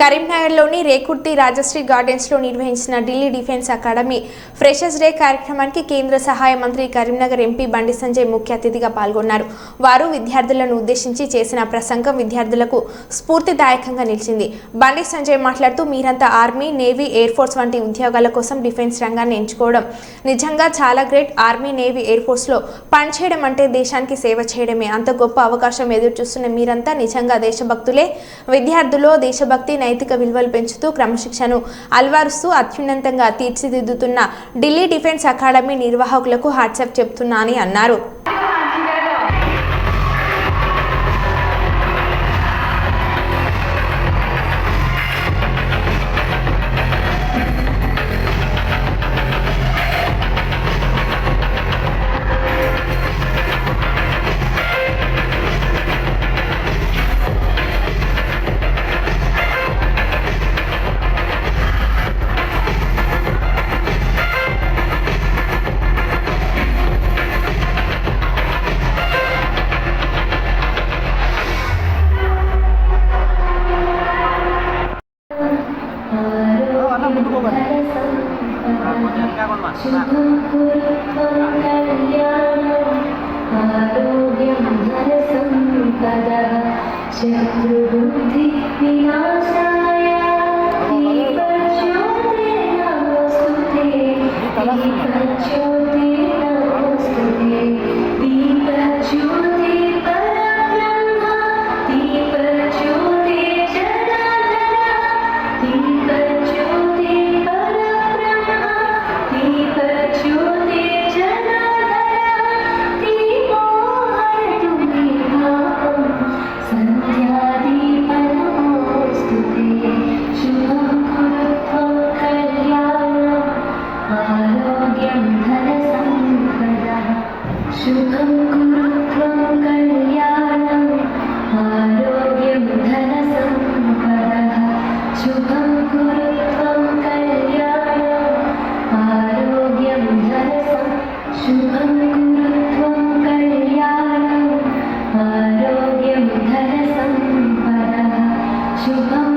కరీంనగర్లోని రేకుర్తి రాజశ్రీ గార్డెన్స్లో నిర్వహించిన Delhi defence academy freshers day కార్యక్రమానికి కేంద్ర సహాయ మంత్రి కరీంనగర్ ఎంపీ బండి సంజయ్ ముఖ్య అతిథిగా పాల్గొన్నారు. వారు విద్యార్థులను ఉద్దేశించి చేసిన ప్రసంగం విద్యార్థులకు స్ఫూర్తిదాయకంగా నిలిచింది. బండి సంజయ్ మాట్లాడుతూ మీరంతా ఆర్మీ నేవీ ఎయిర్ ఫోర్స్ వంటి ఉద్యోగాల కోసం డిఫెన్స్ రంగాన్ని ఎంచుకోవడం నిజంగా చాలా గ్రేట్. ఆర్మీ నేవీ ఎయిర్ ఫోర్స్లో పనిచేయడం అంటే దేశానికి సేవ చేయడమే. అంత గొప్ప అవకాశం ఎదురు చూస్తున్న మీరంతా నిజంగా దేశభక్తులే. విద్యార్థుల్లో దేశభక్తి నైతిక విలువలు పెంచుతూ క్రమశిక్షను అలవారుస్తూ అత్యున్నతంగా తీర్చిదిద్దుతున్న ఢిల్లీ డిఫెన్స్ అకాడమీ నిర్వాహకులకు హాట్సాప్ చెప్తున్నా అని అన్నారు. శత్రుబుద్ధి వినాశాయ ప్రచోదన స్తుతే ప్రచోదన शुभं कुरुत्वं कल्याणम् आरोग्यं धनसम्पदः। शुभं कुरुत्वं कल्याणम् आरोग्यं धनसं शुभं कुरु त्वं कल्याणम् आरोग्यं धनसम्पदः। शुभम्